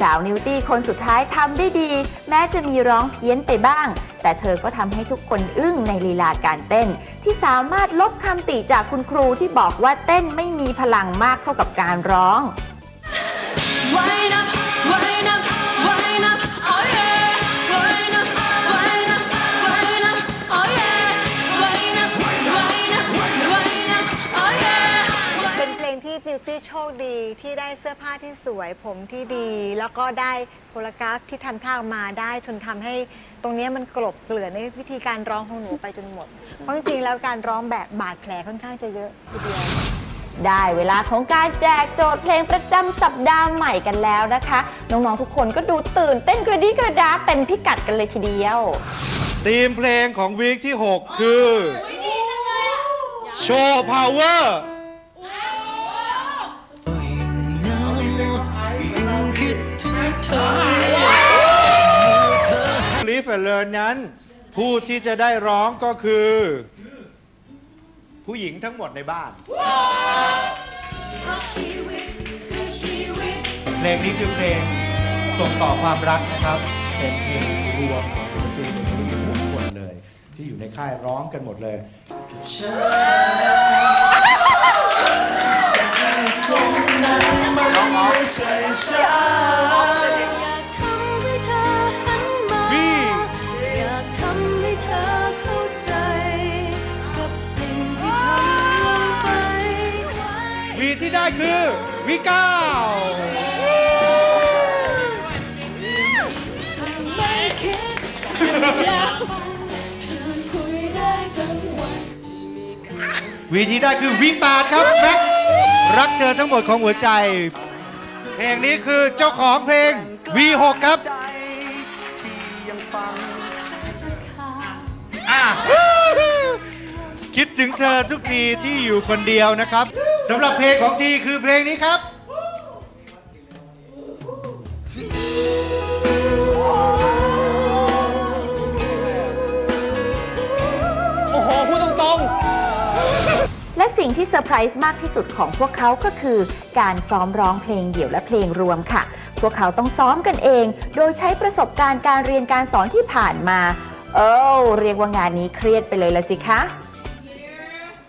สาวนิวตี้คนสุดท้ายทำได้ดี แม้จะมีร้องเพี้ยนไปบ้าง แต่เธอก็ทำให้ทุกคนอึ้งในลีลาการเต้น ที่สามารถลบคำติจากคุณครูที่บอกว่าเต้นไม่มีพลังมากเท่ากับการร้อง โชคดีที่ได้เสื้อผ้าที่สวยผมที่ดี แล้วก็ได้โคโรกราฟที่ทำท่าออกมาได้จนทำให้ตรงเนี้ยมันกลบเกลื่อนในวิธีการร้องของหนูไปจนหมด เพราะจริงๆแล้วการร้องแบบบาดแผลค่อนข้างจะเยอะทีเดียว ได้เวลาของการแจกโจทย์เพลงประจำสัปดาห์ใหม่กันแล้วนะคะ น้องๆทุกคนก็ดูตื่นเต้นกระดีกระดาเต็มพิกัดกันเลยทีเดียวธีมเพลงของวีคที่ 6 คือ โชว์พาวเวอร์ ลีฟเล r n นั้น ผู้ที่จะได้ร้องก็คือ ผู้หญิงทั้งหมดในบ้าน เพลงนี้คือเพลงส่งต่อความรักนะครับ เป็นเพลงรวมของศิลปินทุกคนเลย ที่อยู่ในค่ายร้องกันหมดเลยอยาก ได้คือวีเก้าไม่คิดอยากเชิญคุยได้ทั้งวันวีที่ได้คือวีแปดครับแม็กรักเธอทั้งหมดของหัวใจ เพลงนี้คือเจ้าของเพลง V6 ครับอะ คิดถึงเธอทุกทีที่อยู่คนเดียวนะครับสำหรับเพลงของทีคือเพลงนี้ครับโอ้โหพูดตรงและสิ่งที่เซอร์ไพรส์มากที่สุดของพวกเขาก็คือ การซ้อมร้องเพลงเดี่ยวและเพลงรวมค่ะ พวกเขาต้องซ้อมกันเอง โดยใช้ประสบการณ์การเรียนการสอนที่ผ่านมา เออเรียกว่างานนี้เครียดไปเลยละสิคะ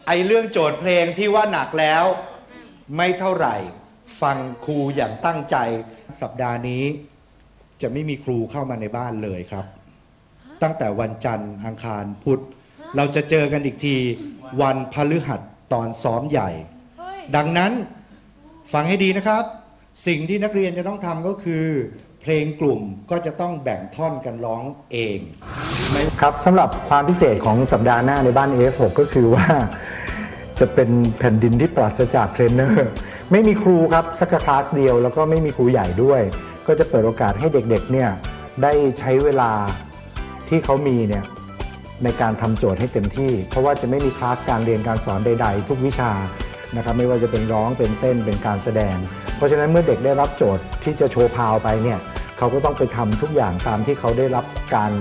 ไอเรื่องโจทย์เพลงที่ว่าหนักแล้ว ไม่เท่าไหร่ ฟังครูอย่างตั้งใจสัปดาห์นี้ จะไม่มีครูเข้ามาในบ้านเลยครับ ตั้งแต่วันจันทร์อังคารพุธเราจะเจอกันอีกทีวันพฤหัสตอนซ้อมใหญ่ ดังนั้นฟังให้ดีนะครับ สิ่งที่นักเรียนจะต้องทำก็คือ เพลงกลุ่มก็จะต้องแบ่งท่อนกันร้องเองครับสำหรับความพิเศษของสัปดาห์หน้าในบ้าน F6 ก็คือว่า จะเป็นแผ่นดินที่ปราศจากเทรนเนอร์ไม่มีครูครับสักคลาสเดียว แล้วก็ไม่มีครูใหญ่ด้วย ก็จะเปิดโอกาสให้เด็กๆเนี่ยได้ใช้เวลาที่เขามีเนี่ยในการทำโจทย์ให้เต็มที่ เพราะว่าจะไม่มีคลาสการเรียนการสอนใด ๆ ทุกวิชา นะครับไม่ว่าจะเป็นร้องเป็นเต้นเป็นการแสดง เพราะฉะนั้นเมื่อเด็กได้รับโจทย์ที่จะโชว์พาวไปเนี่ยเขาก็ต้องไปทำทุกอย่างตามที่เขาได้รับการ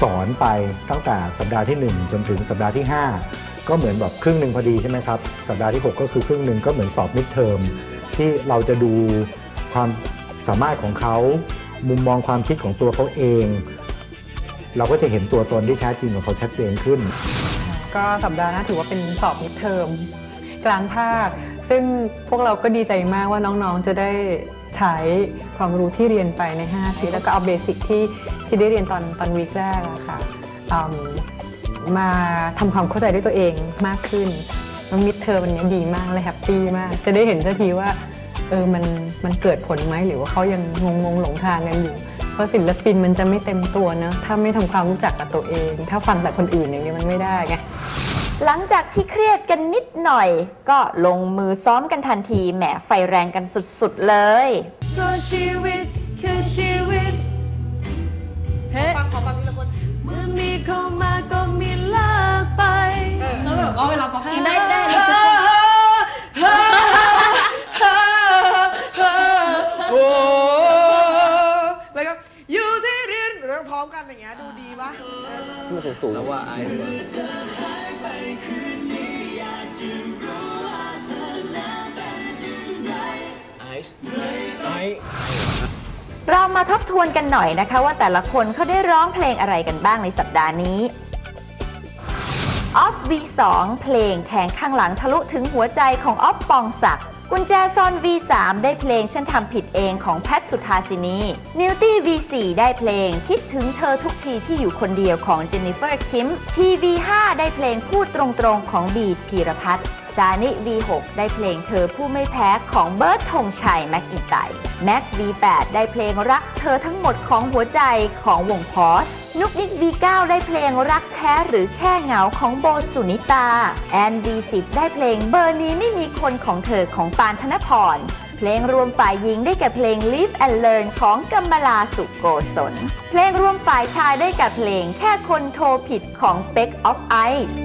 สอนไปตั้งแต่สัปดาห์ที่ 1 จนถึงสัปดาห์ที่ 5 ก็เหมือนแบบครึ่งหนึ่งพอดีใช่ไหมครับสัปดาห์ที่ 6 ก็คือครึ่งหนึ่งก็เหมือนสอบมิดเทอมที่เราจะดูความสามารถของเขามุมมองความคิดของตัวเขาเอง เราก็จะเห็นตัวตนที่แท้จริงของเขาชัดเจนขึ้น ก็สัปดาห์หน้าถือว่าเป็นสอบมิดเทอม กลางภาค ซึ่งพวกเราก็ดีใจมากว่าน้องๆ จะได้ใช้ความรู้ที่เรียนไปใน5อาทิตย์แล้วก็เอาเบสิกที่ที่ได้เรียนตอนตอนวีคแรกอะค่ะมมาทำความเข้าใจด้วยตัวเองมากขึ้นแล้วมิดเทอมวันนี้ดีมากเลยแฮปปี้มาก จะได้เห็นทันทีว่าเออมันมันเกิดผลไหมหรือว่าเขายังงงงหลงทางกันอยู่ เพราะศิลปินมันจะไม่เต็มตัวเนะถ้าไม่ทำความรู้จักกับตัวเอง ถ้าฟังแต่คนอื่นอย่างนี้ยมันไม่ได้ไง หลังจากที่เครียดกันนิดหน่อย ก็ลงมือซ้อมกันทันทีแหมไฟแรงกันสุดๆเลยเพราะชีวิตคือชีวิตเฮ้ฟังขอฟังทีละคนเมื่อมีเข้ามาก็มีลากไปๆแล้วแบบว่าเวลาป๊อปกินได้ได้นี่คือโอ้แล้วก็อยู่ที่เรียนเรื่องพร้อมกันอย่างเงี้ยดูดีปะที่มันสูงๆแล้วว่าไอ้ มาทบทวนกันหน่อยนะคะ ว่าแต่ละคนเขาได้ร้องเพลงอะไรกันบ้างในสัปดาห์นี้ออฟ V2 เพลงแทงข้างหลังทะลุถึงหัวใจของออฟปองศักดิ์กุญแจซอน V3 ได้เพลงฉันทำผิดเองของแพทสุธาสินีนิวตี้ V4 ได้เพลงคิดถึงเธอทุกทีที่อยู่คนเดียวของเจนนิเฟอร์คิม TV5 ได้เพลงพูดตรงๆของบีดพีรพัฒน์ซานิ V6 ได้เพลงเธอผู้ไม่แพ้ของเบิร์ดธงชัยแม็กอินไตแม็ก V8 ได้เพลงรักเธอทั้งหมดของหัวใจของวงพอสนุกนิก V9 ได้เพลงรักแท้หรือแค่เหงาของโบสุนิตา แอน V10 ได้เพลงเบอร์นี้ไม่มีคนของเธอของปานธนพรเพลงรวมฝ่ายหญิงได้แก่เพลง Live and Learn ของกัมบลาสุโกศล เพลงรวมฝ่ายชายได้แก่เพลงแค่คนโทรผิดของ Beck of Ice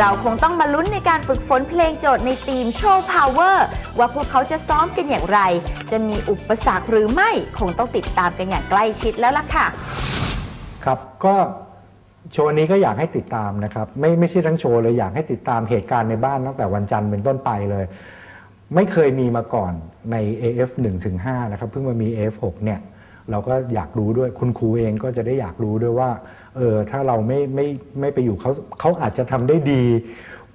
เราคงต้องมาลุ้นในการฝึกฝนเพลงโจทย์ในทีมโชว์ Power ว่าพวกเขาจะซ้อมกันอย่างไร จะมีอุปสรรคหรือไม่คงต้องติดตามกันอย่างใกล้ชิดแล้วล่ะค่ะ ครับก็โชว์นี้ก็อยากให้ติดตามนะครับไม่ไม่ใช่ทั้งโชว์เลยอยากให้ติดตามเหตุการณ์ในบ้านตั้งแต่วันจันทร์เป็นต้นไปเลย ไม่เคยมีมาก่อนใน AF 1-5นะครับเพิ่งมามี AF 6เนี่ย เราก็อยากรู้ด้วยคุณครูเองก็จะได้อยากรู้ด้วยว่าเออถ้าเราไม่ไม่ไม่ไปอยู่เขาเขาอาจจะทำได้ดี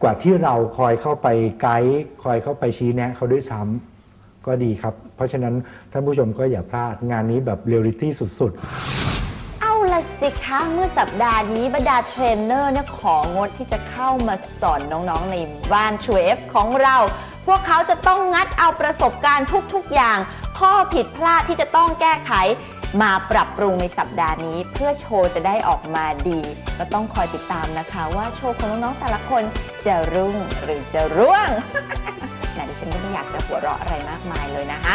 กว่าที่เราคอยเข้าไปไกด์คอยเข้าไปชี้แนะเขาด้วยซ้ำก็ดีครับ เพราะฉะนั้นท่านผู้ชมก็อย่าพลาดงานนี้แบบเรียลลิตี้สุดๆ เอาละสิคะเมื่อสัปดาห์นี้บรรดาเทรนเนอร์เนี่ยของดที่จะเข้ามาสอนน้องๆในบ้านชูเอฟของเรา พวกเขาจะต้องงัดเอาประสบการณ์ทุกๆอย่าง ข้อผิดพลาดที่จะต้องแก้ไข มาปรับปรุงในสัปดาห์นี้ เพื่อโชว์จะได้ออกมาดี ก็ต้องคอยติดตามนะคะ ว่าโชว์ของน้องๆแต่ละคนจะรุ่งหรือจะร่วงแต่ดิฉันก็ไม่อยากจะหัวเราะอะไรมากมายเลยนะคะ